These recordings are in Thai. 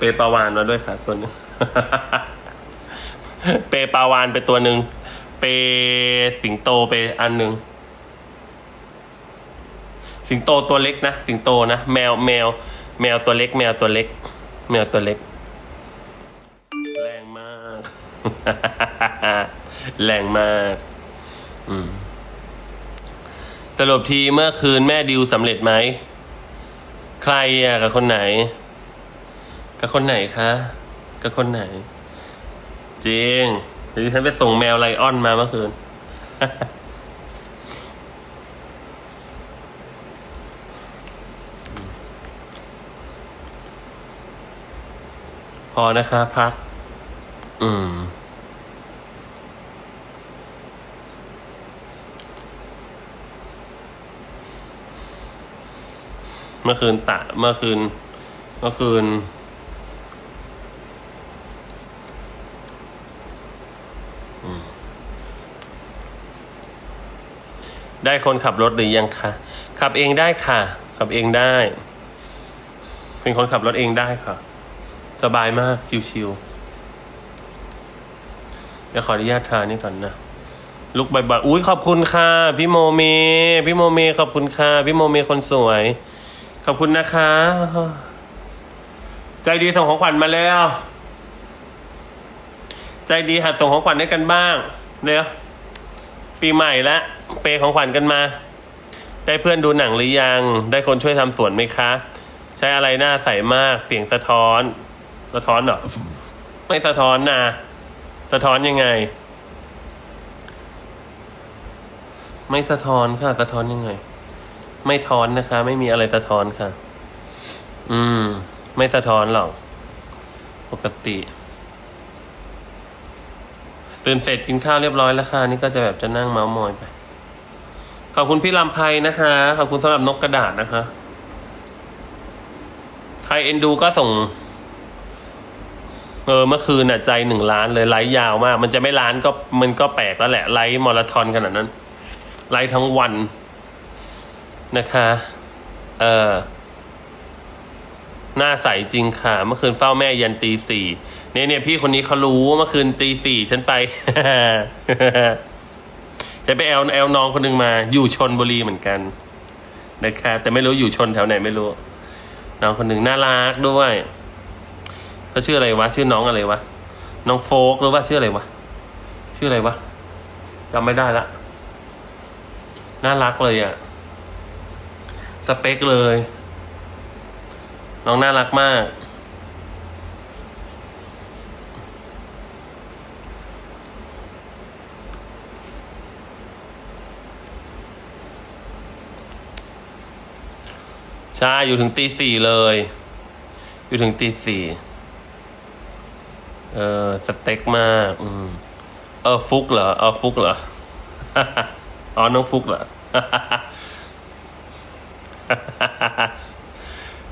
เปปาวานมาด้วยค่ะตัวนึง เปปาวานไปตัวหนึ่ง เปสิงโตไปอันหนึ่ง สิงโตตัวเล็กนะ สิงโตนะ แมวแมว แมวตัวเล็ก แมวตัวเล็ก แมวตัวเล็ก แรงมาก แรงมาก อืมสรุปทีเมื่อคืนแม่ดิวสำเร็จไหม ใครอะกับคนไหน กับคนไหนคะกับคนไหน จริงเดี๋ยวฉันไปส่งแมวไลออนมาเมื่อคืนพอนะคะพัก อืม เมื่อคืนตะ เมื่อคืน เมื่อคืน ได้คนขับรถหรือยังคะขับเองได้ค่ะ ขับเองได้ เป็นคนขับรถเองได้ค่ะ สบายมากชิวๆเดี๋ยวขออนุญาตทานนี่ก่อนนะลุกบ่อยๆอุ้ยขอบคุณค่ะ พี่โมเม พี่โมเม ขอบคุณค่ะ พี่โมเมคนสวย ขอบคุณนะคะ ใจดีส่งของขวัญมาแล้ว ใจดีหัดส่งของขวัญให้กันบ้างเดี๋ยวปีใหม่แล้ว เปย์ของขวัญกันมา ได้เพื่อนดูหนังหรือยัง ได้คนช่วยทำสวนไหมคะ ใช้อะไรหน้าใสมาก เสียงสะท้อน สะท้อนเหรอ ไม่สะท้อนนะสะท้อนยังไง ไม่สะท้อนค่ะ สะท้อนยังไง ไม่ท้อนนะคะ ไม่มีอะไรสะท้อนค่ะ อืม ไม่สะท้อนหรอก ปกติตื่นเสร็จกินข้าวเรียบร้อยแล้วค่ะ นี่ก็จะแบบจะนั่งเมาส์มอยไป ขอบคุณพี่ลำไพนะคะ ขอบคุณสำหรับนกกระดาษนะคะ ใครเอ็นดูก็ส่ง เออเมื่อคืนน่ะใจหนึ่งล้านเลยไลฟ์ยาวมาก มันจะไม่ล้านก็มันก็แปลกแล้วแหละไลฟ์มาราธอนขนาดนั้น ไลฟ์ทั้งวันนะคะ เออหน้าใสจริงค่ะ เมื่อคืนเฝ้าแม่ยันตีสี่เนี่ยเนี่ยพี่คนนี้เขารู้เมื่อคืนตีสี่ฉันไป จะไปแอลแอลน้องคนหนึ่งมา อยู่ชนบุรีเหมือนกันนะคะแต่ไม่รู้อยู่ชนแถวไหนไม่รู้ น้องคนหนึ่งน่ารักด้วยเขาชื่ออะไรวะ ชื่อน้องอะไรวะ น้องโฟกหรือว่าชื่ออะไรวะ ชื่ออะไรวะจำไม่ได้ละ น่ารักเลยอะสเปคเลย น้องน่ารักมาก ใช่อยู่ถึงตีสี่เลย อยู่ถึงตีสี่เออสเต็กมาก อืมเออฟุกเหรอเออฟุกเหรออ๋อน้องฟุกเหรอ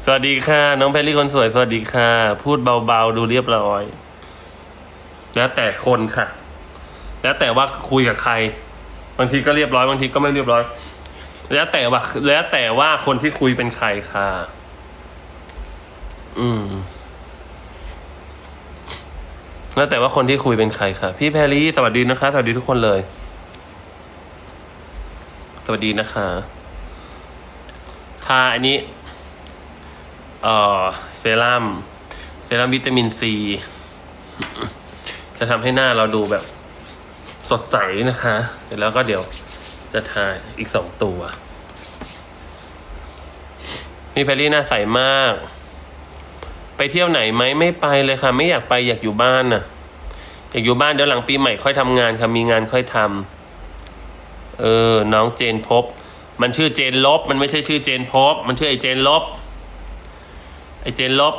สวัสดีค่ะ น้องแพรรี่คนสวย สวัสดีค่ะ พูดเบาๆ ดูเรียบร้อย แล้วแต่คนค่ะ แล้วแต่ว่าคุยกับใคร บางทีก็เรียบร้อย บางทีก็ไม่เรียบร้อย แล้วแต่ว่าแล้วแต่ว่าคนที่คุยเป็นใครค่ะ อืม แล้วแต่ว่าคนที่คุยเป็นใครค่ะ พี่แพรรี่สวัสดีนะคะ สวัสดีทุกคนเลย สวัสดีนะคะทาอันนี้ เอ่อ เซรั่ม เซรั่มวิตามินซี จะทำให้หน้าเราดูแบบสดใสนะคะ เสร็จแล้วก็เดี๋ยว จะทาอีกสองตัวพี่แพรรี่น้าใสมาก ไปเที่ยวไหนไหมไม่ไปเลยค่ะ ไม่อยากไปอยากอยู่บ้านน่ะ อยากอยู่บ้านเดี๋ยวหลังปีใหม่ค่อยทำงานค่ะมีงานค่อยทำเออ น้องเจนพบ มันชื่อเจนลบ มันไม่ใช่ชื่อเจนพบ มันชื่อไอเจนลบ ไอเจนลบ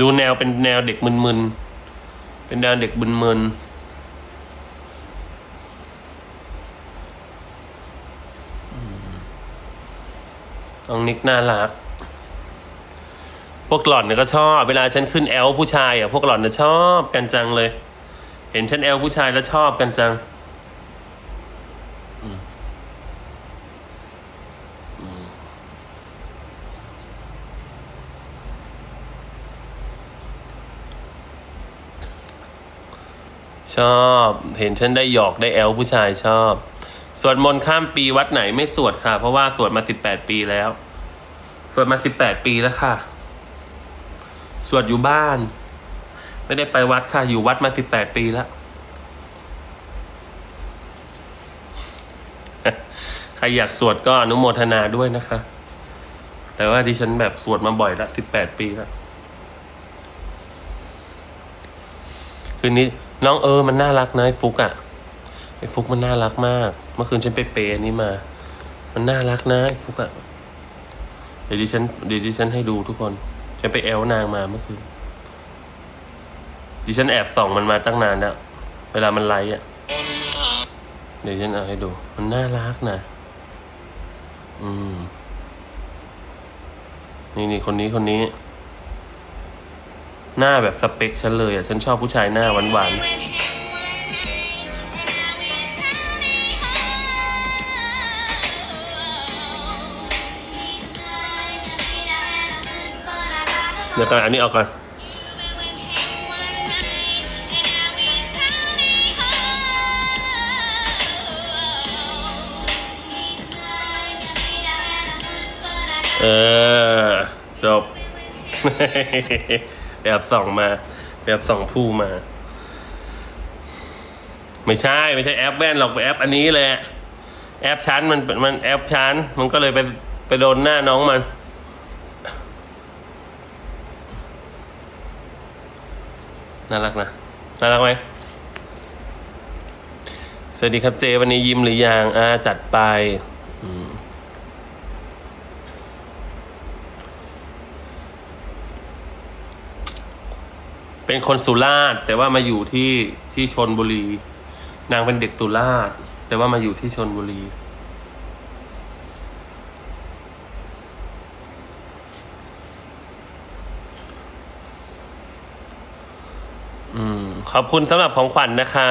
ดูแนวเป็นแนวเด็กมึนๆเป็นแนวเด็กมึนๆ น้องนิกน่ารัก พวกหล่อนเนี่ยก็ชอบ เวลาฉันขึ้นแอลผู้ชายอะพวกหล่อนจะชอบกันจังเลย เห็นฉันแอลผู้ชายแล้วชอบกันจังชอบ เห็นฉันได้หยอกได้แอลผู้ชายชอบ สวดมนต์ข้ามปีวัดไหนไม่สวดค่ะ เพราะว่าสวดมาสิบแปดปีแล้ว สวดมาสิบแปดปีแล้วค่ะ สวดอยู่บ้าน ไม่ได้ไปวัดค่ะ อยู่วัดมาสิบแปดปีแล้วใครอยากสวดก็อนุโมทนาด้วยนะคะ แต่ว่าดิฉันแบบสวดมาบ่อยละสิบแปดปีแล้วคืนนี้น้องเออมันน่ารักนะไอ้ฟุกอะ่ะ ไอ้ฟุกมันน่ารักมาก เมื่อคืนฉันไปเปย์อันนี้มา มันน่ารักนะไอ้ฟุกอะ่ะ เดี๋ยวดิฉันเดี๋ยวดิฉันให้ดูทุกคน ฉันไปแอลนางมาเมื่อคืน ดิฉันแอบส่องมันมาตั้งนานแล้ว เวลามันไลฟ์อะ เดี๋ยวฉันเอาให้ดู มันน่ารักนะ อืม นี่นี่คนนี้คนนี้ หน้าแบบสเปคฉันเลยอะ ฉันชอบผู้ชายหน้าหวานหวาน เดี๋ยวก่อนอันนี้เอาก่อนเออ จบ แบบส่องมา แบบส่องผู้มา ไม่ใช่ ไม่ใช่แอปแว่นหรอกแอปอันนี้เลยแอปชั้นมันมันแอปชั้น มันก็เลยไปไปโดนหน้าน้องมัน น่ารักนะ น่ารักไหม สวัสดีครับเจ วันนี้ยิ้มหรือยังอ่าจัดไปเป็นคนสุราษฎร์แต่ว่ามาอยู่ที่ที่ชนบุรี นางเป็นเด็กสุราษฎร์แต่ว่ามาอยู่ที่ชนบุรี ขอบคุณสำหรับของขวัญนะคะ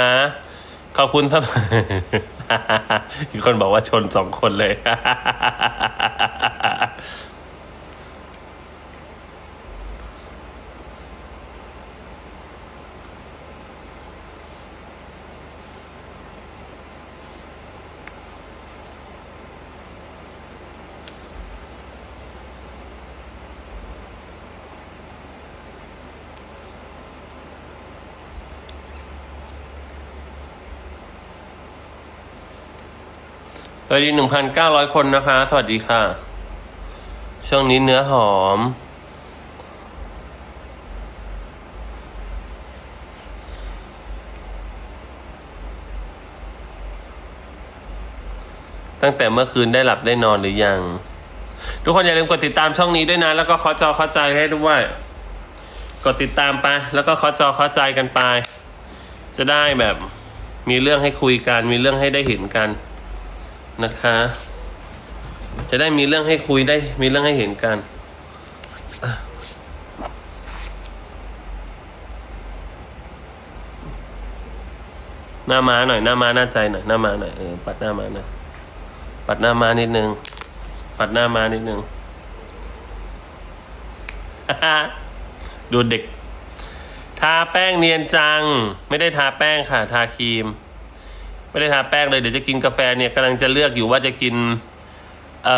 ขอบคุณสำหรับ มีคนบอกว่าชนสองคนเลย สวัสดีหนึ่งพันเก้าร้อยคนนะคะ สวัสดีค่ะ ช่วงนี้เนื้อหอม ตั้งแต่เมื่อคืนได้หลับได้นอนหรือยัง ทุกคนอย่าลืมกดติดตามช่องนี้ด้วยนะ แล้วก็ขอจอเข้าใจให้ด้วย กดติดตามไป แล้วก็ขอจอเข้าใจกันไป จะได้แบบ มีเรื่องให้คุยกัน มีเรื่องให้ได้เห็นกัน นะคะ จะได้มีเรื่องให้คุยได้ มีเรื่องให้เห็นกันหน้าม้าหน่อยหน้าม้าหน้าใจหน่อยหน้าม้าหน่อยเออปัดหน้าม้าหน่อยปัดหน้าม้านิดนึง ปัดหน้าม้านิดนึงดูเด็ก ทาแป้งเนียนจัง ไม่ได้ทาแป้งค่ะ ทาครีม ไม่ได้ทาแป้งเลยเดี๋ยวจะกินกาแฟเนี่ยกำลังจะเลือกอยู่ว่าจะกินเอ่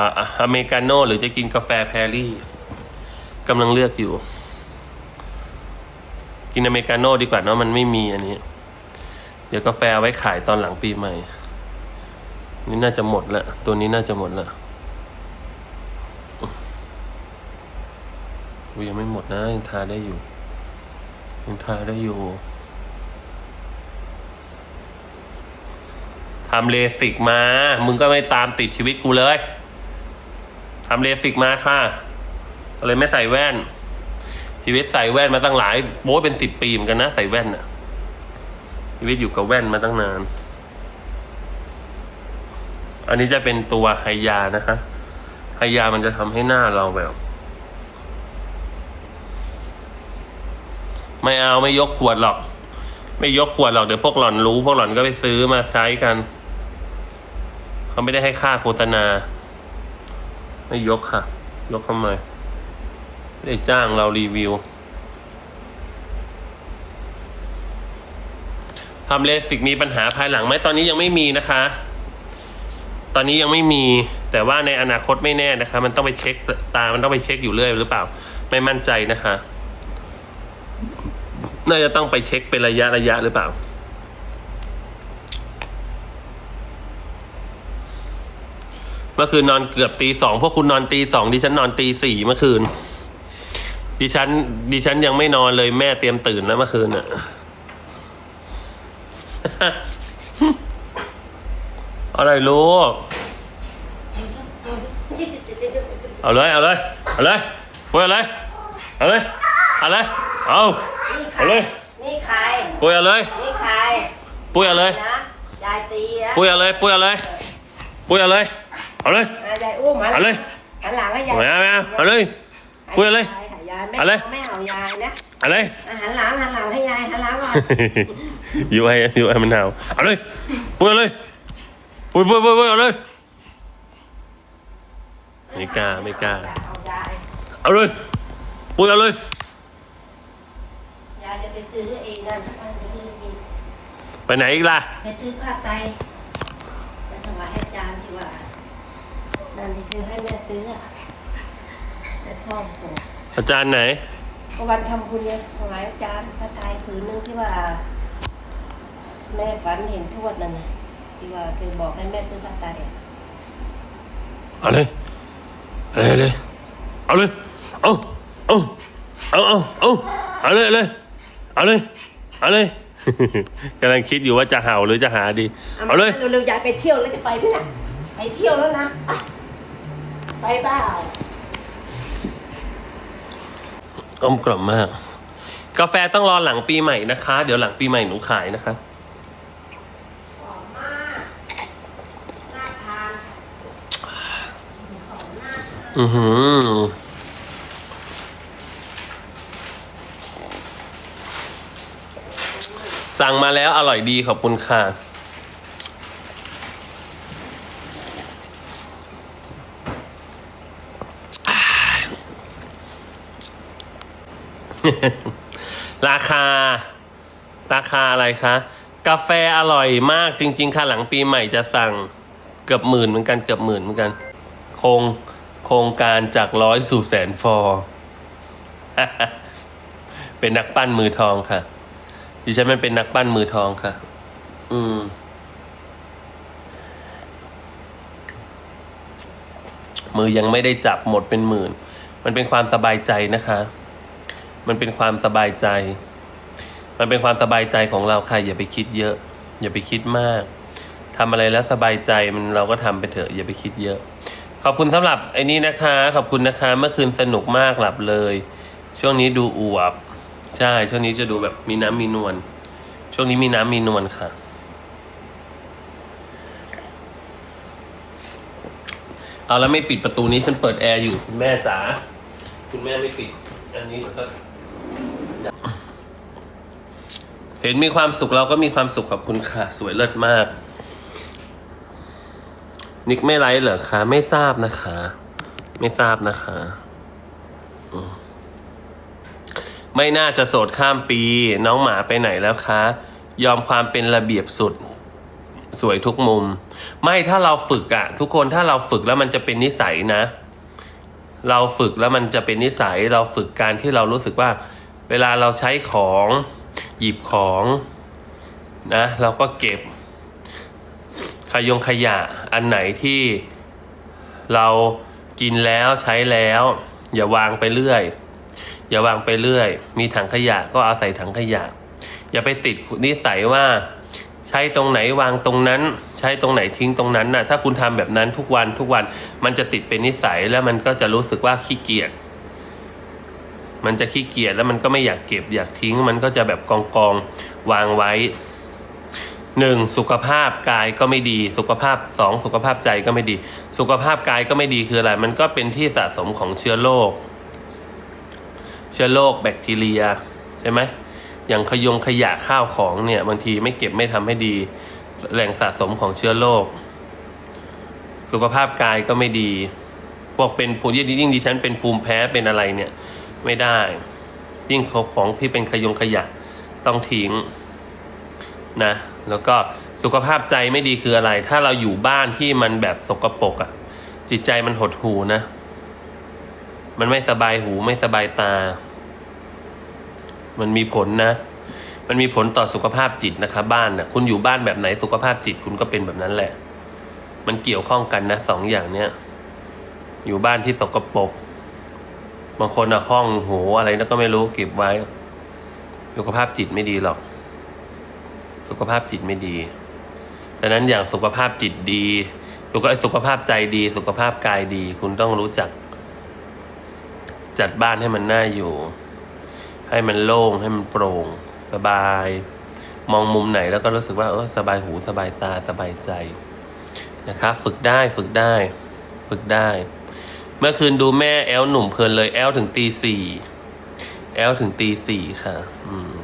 ออเมริกาโน่หรือจะกินกาแฟแพรรี่กำลังเลือกอยู่ กินอเมริกาโน่ดีกว่าเนาะมันไม่มีอันนี้ เดี๋ยวกาแฟไว้ขายตอนหลังปีใหม่ นี่น่าจะหมดละตัวนี้น่าจะหมดละยังไม่หมดนะยังทาได้อยู่ยังทาได้อยู่ ทำเลสิกมา มึงก็ไม่ตามติดชีวิตกูเลยทำเลสิกมาค่ะก็เลยไม่ใส่แว่น ชีวิตใส่แว่นมาตั้งหลายโบ้เป็นสิบปีเหมือนกันนะใส่แว่นอะชีวิตอยู่กับแว่นมาตั้งนาน อันนี้จะเป็นตัวไฮยานะคะไฮยามันจะทำให้หน้าเราแบบ ไม่เอาไม่ยกขวดหรอก ไม่ยกขวดหรอกเดี๋ยวพวกหล่อนรู้ พวกหล่อนก็ไปซื้อมาใช้กัน เขาไม่ได้ให้ค่าโฆษณา ไม่ยกค่ะ ยกทำไมไม่ได้จ้างเรารีวิวทำเลสิกมีปัญหาภายหลังไหมตอนนี้ยังไม่มีนะคะ ตอนนี้ยังไม่มีแต่ว่าในอนาคตไม่แน่นะคะ มันต้องไปเช็คตา มันต้องไปเช็คอยู่เรื่อยหรือเปล่า ไม่มั่นใจนะคะ น่าจะต้องไปเช็คเป็นระยะระยะหรือเปล่า เมื่อคืนนอนเกือบตีสองพวกคุณนอนตีสองดิฉันนอนตีสี่เมื่อคืน ดิฉัน ดิฉันยังไม่นอนเลยแม่เตรียมตื่นแล้วเมื่อคืนน่ะอะไรลูกเอาเลยเอาเลยเอาเลยปุ้ยเอาเลยเอาเลยเอาเลยเอาเอาเลยนี่ใครปุ้ยเอาเลยนี่ใครปุ้ยเอาเลยนะยายตีนะปุ้ยเอาเลยปุ้ยเอาเลยปุ้ยเอาเลย เอาเลยอะยายอุ้มหันเอาเลยหันหลังให้ยายไม่เอาไม่เอาเอาเลยปุ้ยเอาเลยให้ยายไม่เอาเลยไม่เอายายนะเอาเลยอะหันหลังหันหลังให้ยายหันหลังก่อนอยู่ให้อยู่ให้มันหนาวเอาเลยปุ้ยเอาเลยปุ้ยปุ้ยปุ้ยปุ้ยเอาเลยไม่กล้าไม่กล้าเอายายเอาเลยปุ้ยเอาเลยยายจะไปซื้อเองนั่นไปซื้อเองไปไหนอีกล่ะไปซื้อผ้าไตรไปถวายให้อาจารย์ที่ว่า นั่นที่คือให้แม่ซื้ออะให้พ่อส่งอาจารย์ไหนก็วันทำบุญเนี่ยถวายอาจารย์พระไตรผืนนึงที่ว่า แม่ฝันเห็นทวดนั่นน่ะที่ว่าเธอบอกให้แม่ซื้อพระไตรอะเอาเลยเอาเลยเอาเลยเอาเลยเอาเอาเอาเอาเอาเอาเลยเอาเลยเอาเลยเอาเลย กำลังคิดอยู่ว่าจะเห่าหรือจะหาดี เอาเลย เร็วๆยายไปเที่ยวแล้วจะไปไหมน่ะไปเที่ยวแล้วนะไป ไปเปล่ากลมกล่อมมาก กาแฟต้องรอหลังปีใหม่นะคะ เดี๋ยวหลังปีใหม่หนูขายนะคะหอมมากน่าทานอือหือสั่งมาแล้วอร่อยดีขอบคุณค่ะ ราคา ราคาอะไรคะ กาแฟอร่อยมากจริง ๆ ค่ะหลังปีใหม่จะสั่งเกือบหมื่นเหมือนกันเกือบหมื่นเหมือนกัน โครงโครงการจากร้อยสู่แสนฟอร์เป็นนักปั้นมือทองค่ะดิฉันมันเป็นนักปั้นมือทองค่ะ อืม มือยังไม่ได้จับหมดเป็นหมื่น มันเป็นความสบายใจนะคะ มันเป็นความสบายใจ มันเป็นความสบายใจของเราค่ะอย่าไปคิดเยอะ อย่าไปคิดมากทำอะไรแล้วสบายใจมันเราก็ทำไปเถอะ อย่าไปคิดเยอะ ขอบคุณสำหรับไอ้นี้นะคะ ขอบคุณนะคะ เมื่อคืนสนุกมากหลับเลย ช่วงนี้ดูอวบ ใช่ช่วงนี้จะดูแบบมีน้ำมีนวลช่วงนี้มีน้ำมีนวลค่ะเอาแล้วไม่ปิดประตูนี้ฉันเปิดแอร์อยู่คุณแม่จ๋าคุณแม่ไม่ปิด อันนี้ก็ เห็นมีความสุขเราก็มีความสุขขอบคุณค่ะ สวยเลิศมาก นิกไม่ไลฟ์เหรอคะ ไม่ทราบนะคะ ไม่ทราบนะคะ ไม่น่าจะโสดข้ามปี น้องหมาไปไหนแล้วคะ ยอมความเป็นระเบียบสุด สวยทุกมุม ไม่ถ้าเราฝึกอะทุกคนถ้าเราฝึกแล้วมันจะเป็นนิสัยนะ เราฝึกแล้วมันจะเป็นนิสัย เราฝึกการที่เรารู้สึกว่า เวลาเราใช้ของ หยิบของนะเราก็เก็บขยงขยะอันไหนที่เรากินแล้วใช้แล้ว อย่าวางไปเรื่อย อย่าวางไปเรื่อย มีถังขยะก็เอาใส่ถังขยะ อย่าไปติดนิสัยว่าใช้ตรงไหนวางตรงนั้น ใช้ตรงไหนทิ้งตรงนั้นน่ะถ้าคุณทำแบบนั้นทุกวันทุกวันมันจะติดเป็นนิสัยแล้วมันก็จะรู้สึกว่าขี้เกียจ มันจะขี้เกียจแล้วมันก็ไม่อยากเก็บอยากทิ้ง มันก็จะแบบกองกองวางไว้หนึ่งสุขภาพกายก็ไม่ดี สุขภาพสองสุขภาพใจก็ไม่ดี สุขภาพกายก็ไม่ดีคืออะไร มันก็เป็นที่สะสมของเชื้อโรคเชื้อโรคแบคทีเรียใช่ไหมอย่างขยงขยะข้าวของเนี่ย บางทีไม่เก็บไม่ทำให้ดี แหล่งสะสมของเชื้อโรคสุขภาพกายก็ไม่ดีพวกเป็นภูยิ่งยิ่งดิฉันเป็นภูมิแพ้เป็นอะไรเนี่ย ไม่ได้ ยิ่งของของที่เป็นขยงขยะต้องทิ้งนะ แล้วก็สุขภาพใจไม่ดีคืออะไร ถ้าเราอยู่บ้านที่มันแบบสกปรกอะ่ะ จิตใจมันหดหูนะ มันไม่สบายหูไม่สบายตา มันมีผลนะ มันมีผลต่อสุขภาพจิตนะคะบ้านนะ่ะ คุณอยู่บ้านแบบไหนสุขภาพจิตคุณก็เป็นแบบนั้นแหละ มันเกี่ยวข้องกันนะสองอย่างเนี้ยอยู่บ้านที่สกปรก บางคนอะห้องโหอะไรนั่นก็ไม่รู้เก็บไว้ สุขภาพจิตไม่ดีหรอก สุขภาพจิตไม่ดีดังนั้นอย่างสุขภาพจิตดีสุขสุขภาพใจดี สุขภาพกายดี คุณต้องรู้จัก จัดบ้านให้มันน่าอยู่ ให้มันโล่งให้มันโปร่ง สบาย มองมุมไหนแล้วก็รู้สึกว่าเออสบายหูสบายตาสบายใจนะครับ ฝึกได้ฝึกได้ ฝึกได้ เมื่อคืนดูแม่แอลหนุ่มเพลินเลยแอลถึงตีสี่แอลถึงตีสี่ค่ะ อืม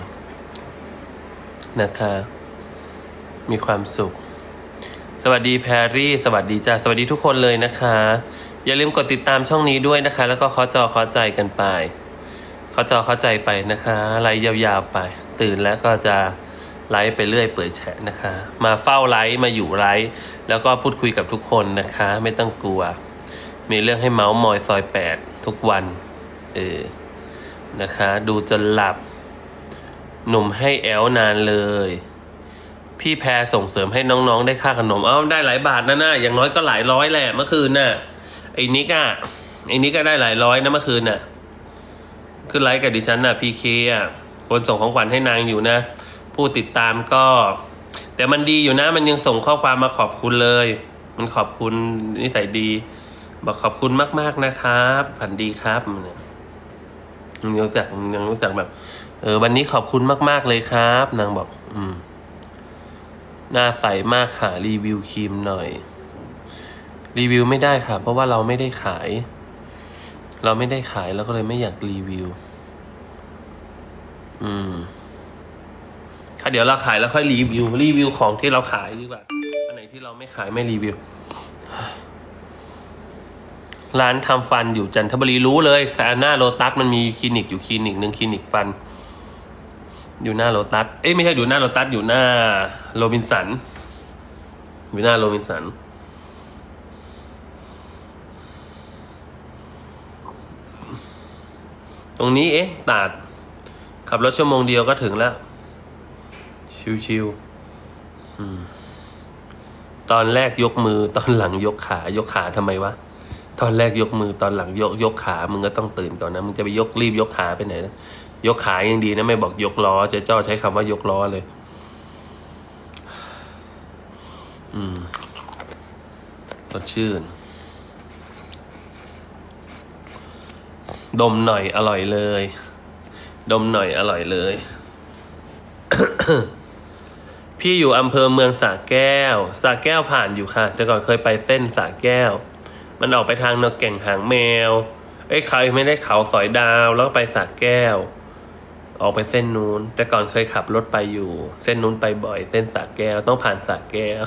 นะคะ มีความสุข สวัสดีแพรรี่ สวัสดีจ้า สวัสดีทุกคนเลยนะคะ อย่าลืมกดติดตามช่องนี้ด้วยนะคะ แล้วก็ขอจอขอใจกันไป ขอจอขอใจไปนะคะไลฟ์ยาวๆไป ตื่นแล้วก็จะไลฟ์ไปเรื่อยเปื่อยแฉะนะคะ มาเฝ้าไลฟ์มาอยู่ไลฟ์แล้วก็พูดคุยกับทุกคนนะคะ ไม่ต้องกลัว มีเรื่องให้เมาส์มอยซอยแปดทุกวันเออนะคะ ดูจนหลับ หนุ่มให้แอลนานเลย พี่แพรส่งเสริมให้น้องๆ ได้ค่าขนม เอ้าได้หลายบาทนะน่ะอย่างน้อยก็หลายร้อยแหละเมื่อคืนน่ะไอ้นิกอะไอ้นิกก็ได้หลายร้อยนะเมื่อคืนน่ะขึ้นไลฟ์กับดิฉันน่ะพีเคอะคนส่งของขวัญให้นางอยู่นะ ผู้ติดตามก็ แต่มันดีอยู่นะ มันยังส่งข้อความมาขอบคุณเลย มันขอบคุณนิสัยดี บอกขอบคุณมาก ๆนะครับ ฝันดีครับเนี่ยยังรู้จักยังรู้จักแบบ เออ วันนี้ขอบคุณมาก ๆเลยครับ นางบอก อืมหน้าใสมากค่ะรีวิวครีมหน่อย รีวิวไม่ได้ค่ะ เพราะว่าเราไม่ได้ขาย เราไม่ได้ขายเราก็เลยไม่อยากรีวิว อืมค่ะเดี๋ยวเราขายแล้วค่อยรีวิว รีวิวของที่เราขายดีกว่าอันไหนที่เราไม่ขายไม่รีวิว ร้านทำฟันอยู่จันทบุรีรู้เลยค่หน้าโลตัสมันมีคลินิกอยู่คลินิกหนึ่งคลินิกฟัน อยู่หน้าโลตัสเอ้ยไม่ใช่อยู่หน้าโลตัสอยู่หน้าโรบินสันอยู่หน้าโรบินสันตรงนี้เอ๊ะตาด ขับรถชั่วโมงเดียวก็ถึงแล้ว ชิวๆอืมตอนแรกยกมือตอนหลังยกขายกขาทำไมวะ ตอนแรกยกมือตอนหลังยกยกขา มึงก็ต้องตื่นก่อนนะ มึงจะไปยกรีบยกขาไปไหนนะยกขายังดีนะไม่บอกยกล้อเจ๊จ้อใช้คำว่ายกล้อเลย อืมสดชื่น ดมหน่อยอร่อยเลย ดมหน่อยอร่อยเลย พี่อยู่อำเภอเมืองสระแก้วสระแก้วผ่านอยู่ค่ะ แต่ก่อนเคยไปเส้นสระแก้ว มันออกไปทางนกแก่งหางแมว เอ้ยเขาไม่ได้เขาสอยดาวแล้วก็ไปสระแก้ว ออกไปเส้นนู้น แต่ก่อนเคยขับรถไปอยู่ เส้นนู้นไปบ่อย เส้นสระแก้วต้องผ่านสระแก้ว